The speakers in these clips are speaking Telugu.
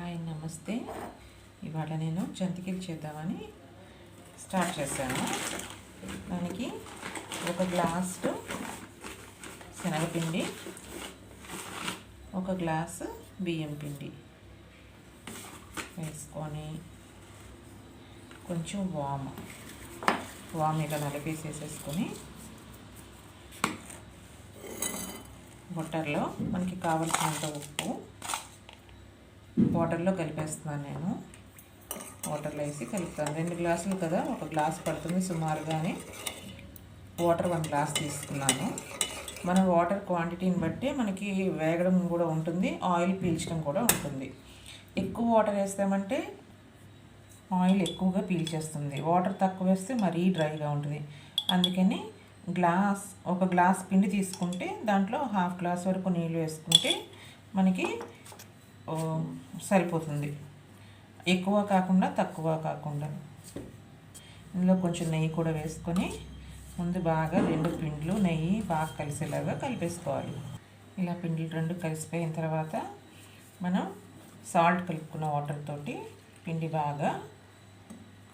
హాయ్ నమస్తే. ఇవాళ నేను జంతికలు చేద్దామని స్టార్ట్ చేశాను. దానికి ఒక గ్లాసు శనగపిండి ఒక గ్లాసు బియ్యం పిండి వేసుకొని కొంచెం వామ్ వామ్ ఇలా నలిపేసేసేసుకొని బొట్టర్లో మనకి కావలసినంత ఉప్పు వాటర్లో కలిపేస్తున్నాను నేను. వాటర్లో వేసి కలుపుతాను. రెండు గ్లాసులు కదా ఒక గ్లాస్ పడుతుంది సుమారుగానే. వాటర్ వన్ గ్లాస్ తీసుకున్నాను. మన వాటర్ క్వాంటిటీని బట్టి మనకి వేగడం కూడా ఉంటుంది ఆయిల్ పీల్చడం కూడా ఉంటుంది. ఎక్కువ వాటర్ వేస్తామంటే ఆయిల్ ఎక్కువగా పీల్చేస్తుంది. వాటర్ తక్కువ వేస్తే మరీ డ్రైగా ఉంటుంది. అందుకని గ్లాస్ ఒక గ్లాస్ పిండి తీసుకుంటే దాంట్లో హాఫ్ గ్లాస్ వరకు నీళ్ళు వేసుకుంటే మనకి సరిపోతుంది. ఎక్కువ కాకుండా తక్కువ కాకుండా. ఇందులో కొంచెం నెయ్యి కూడా వేసుకొని ముందు బాగా రెండు పిండ్లు నెయ్యి బాగా కలిసేలాగా కలిపేసుకోవాలి. ఇలా పిండ్లు రెండు కలిసిపోయిన తర్వాత మనం సాల్ట్ కలుపుకున్న వాటర్ తోటి పిండి బాగా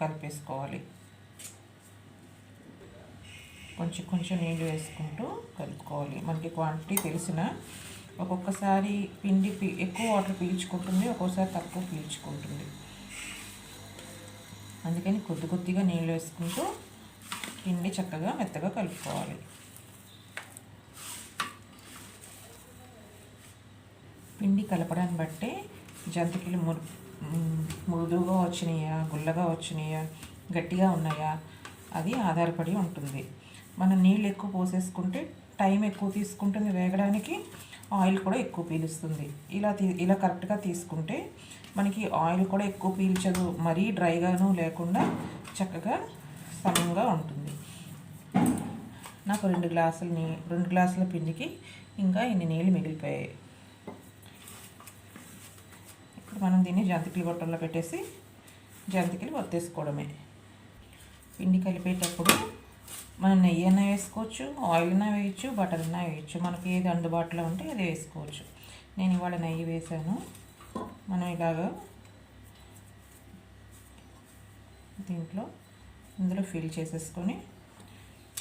కలిపేసుకోవాలి. కొంచెం కొంచెం నీళ్ళు వేసుకుంటూ కలుపుకోవాలి. మనకి క్వాంటిటీ తెలిసిన ఒక్కొక్కసారి పిండి పీ ఎక్కువ వాటర్ పీల్చుకుంటుంది ఒక్కొక్కసారి తక్కువ పీల్చుకుంటుంది. అందుకని కొద్ది కొద్దిగా నీళ్ళు వేసుకుంటూ పిండి చక్కగా మెత్తగా కలుపుకోవాలి. పిండి కలపడాన్ని బట్టే జంతికలు మురు మృదువుగా వచ్చినాయా గుల్లగా వచ్చినాయా గట్టిగా ఉన్నాయా అది ఆధారపడి ఉంటుంది. మనం నీళ్ళు ఎక్కువ పోసేసుకుంటే టైం ఎక్కువ తీసుకుంటుంది వేగడానికి. ఆయిల్ కూడా ఎక్కువ పీలుస్తుంది. ఇలా తీ ఇలా కరెక్ట్గా తీసుకుంటే మనకి ఆయిల్ కూడా ఎక్కువ పీల్చదు. మరీ డ్రైగాను లేకుండా చక్కగా సమంగా ఉంటుంది. నాకు రెండు గ్లాసుల నీ రెండు గ్లాసుల పిండికి ఇంకా ఇన్ని నీళ్ళు మిగిలిపోయాయి? ఇప్పుడు మనం దీన్ని జంతికలు గొట్టంలో పెట్టేసి జంతికలు వత్తేసుకోవడమే. పిండి కలిపేటప్పుడు మనం నెయ్యి అయినా వేసుకోవచ్చు ఆయిల్ అయినా వేయచ్చు బటర్ అయినా వేయచ్చు. మనకి ఏది అందుబాటులో ఉంటే అది వేసుకోవచ్చు. నేను ఇవాళ నెయ్యి వేసాను. మనం ఇలాగా దీంట్లో ఇందులో ఫిల్ చేసేసుకొని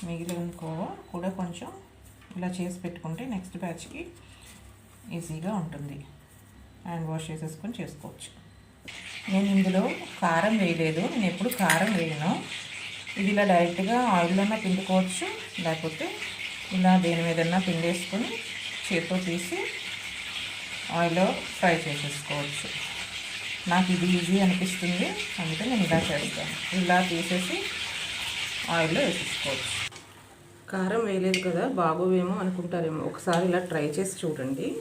మిగిలిన కోవ కూడా కొంచెం ఇలా చేసి పెట్టుకుంటే నెక్స్ట్ బ్యాచ్కి ఈజీగా ఉంటుంది. హ్యాండ్ వాష్ చేసేసుకొని చేసుకోవచ్చు. నేను ఇందులో కారం వేయలేదు. నేను ఎప్పుడు కారం వేయను. ఇది ఇలా డైరెక్ట్గా ఆయిల్లోనే పిండుకోవచ్చు. లేకపోతే ఇలా దేని మీదన్నా పిండేసుకొని చేతితో తీసి ఆయిల్లో ఫ్రై చేసేసుకోవచ్చు. నాకు ఇది ఈజీ అనిపిస్తుంది. అందుకే నేను ఇలా చేస్తాను. ఇలా తీసేసి ఆయిల్లో వేసేసుకోవచ్చు. కారం వేయలేదు కదా బాగోవేమో అనుకుంటారేమో. ఒకసారి ఇలా ట్రై చేసి చూడండి.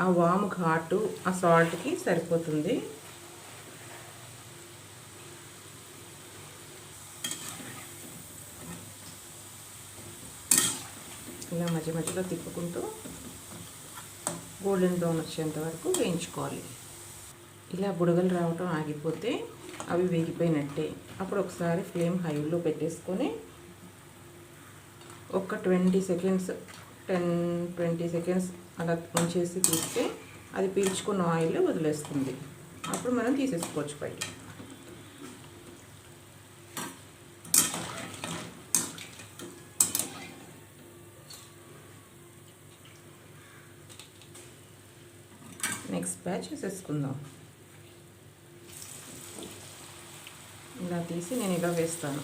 ఆ వాము ఘాటు ఆ సాల్ట్కి సరిపోతుంది. ఇలా మధ్య మధ్యలో తిప్పుకుంటూ. గోల్డెన్ బ్రౌన్ వచ్చేంత వరకు వేయించుకోవాలి. ఇలా బుడగలు రావటం ఆగిపోతే అవి వేగిపోయినట్టే. అప్పుడు ఒకసారి ఫ్లేమ్ హైలో పెట్టేసుకొని ఒక twenty seconds ten twenty seconds అలా ఉంచేసి తీస్తే అది పీల్చుకున్న ఆయిల్ వదిలేస్తుంది. అప్పుడు మనం తీసేసుకోవచ్చు బయట నెక్స్ట్ బ్యాచ్ వేసేసుకుందాం ఇలా తీసి నేను ఇలా వేస్తాను.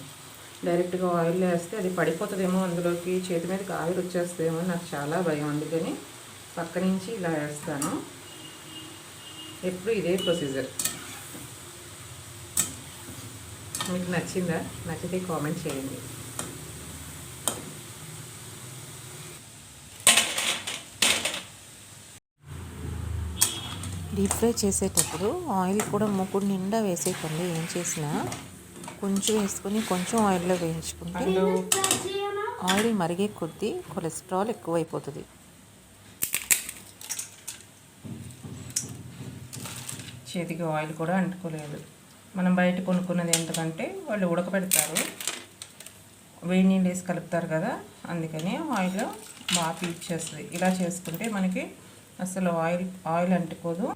డైరెక్ట్గా ఆయిల్ వేస్తే అది పడిపోతుందేమో అందులోకి చేతి మీదకి ఆవిరి వచ్చేస్తుందేమో నాకు చాలా భయం అందుకని పక్క నుంచి ఇలా వేస్తాను. ఎప్పుడు ఇదే ప్రొసీజర్ మీకు నచ్చిందా? నచ్చితే కామెంట్ చేయండి. డీప్ ఫ్రై చేసేటప్పుడు ఆయిల్ కూడా మూకుడు నిండా వేసేయకండి. ఏం చేసినా కొంచెం వేసుకొని కొంచెం ఆయిల్లో వేయించుకుంటే ఆయిల్ మరిగే కొద్దీ కొలెస్ట్రాల్ ఎక్కువైపోతుంది. చేతికి ఆయిల్ కూడా అంటుకోలేదు. మనం బయట కొనుక్కున్నది ఎందుకంటే వాళ్ళు ఉడకబెడతారు. వేడి నీళ్ళు వేసి కలుపుతారు కదా అందుకని ఆయిల్ బాగా పీల్చేస్తుంది ఇలా చేసుకుంటే మనకి అసలు ఆయిల్ ఆయిల్ అంటుకోదు.